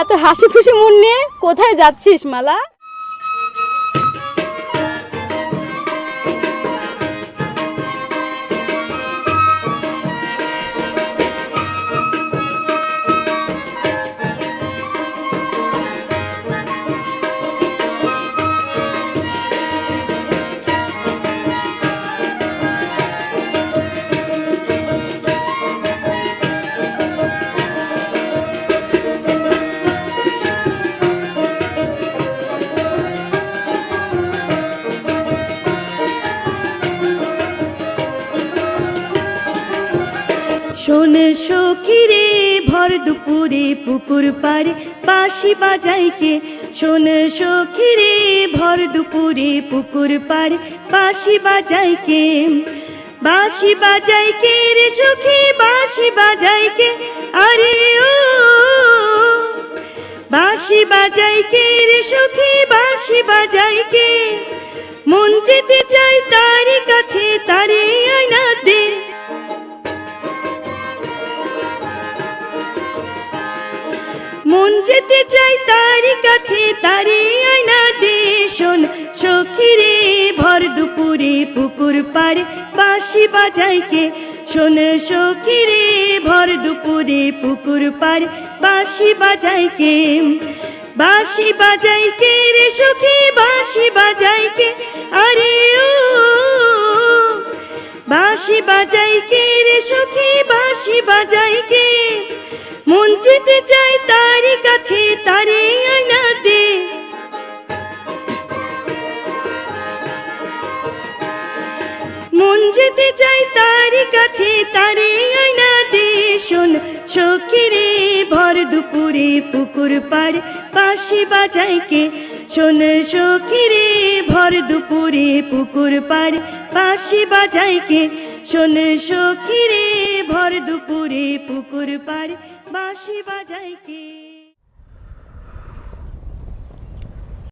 এত হাসি খুশি মন নিয়ে কোথায় যাচ্ছিস মালা? শোন সখিরে, ভর দুপুরে পুকুর পারে বাঁশি বাজাইকে শোন সখিরে, ভর দুপুরে পুকুর পারে বাঁশি বাজাইকে বাঁশি বাজাইকে রে সখী, বাঁশি বাজাইকে আরে ও, বাঁশি বাজাইকে রে সখী, বাঁশি বাজাইকে মন যেতে চাই তারি কাছে তারে আয়না দে মন যেতে চাই তার কাছে, তারে আয়না দে শোন। সখিরে ভর দুপুরে পুকুর পারে বাঁশি বাজাইকে শোন সখিরে ভর দুপুরে পুকুর পারে বাঁশি বাজাইকে বাঁশি বাজাইকে রে সখী, বাঁশি বাজাইকে আরে ও, বাঁশি বাজাইকে রে সখী, বাঁশি বাজাইকে কাছে তারে মন যেতে চাই তারি কাছে তারে আয়না দে। শোন, সখিরে, ভর দুপুরে পুকুর পাড়ে বাঁশি বাজাইকে শোন, সখিরে, ভর দুপুরে পুকুর পাড়ে বাঁশি বাজাইকে শোন, সখিরে, ভর দুপুরে পুকুর পাড়ে বাঁশি বাজাইকে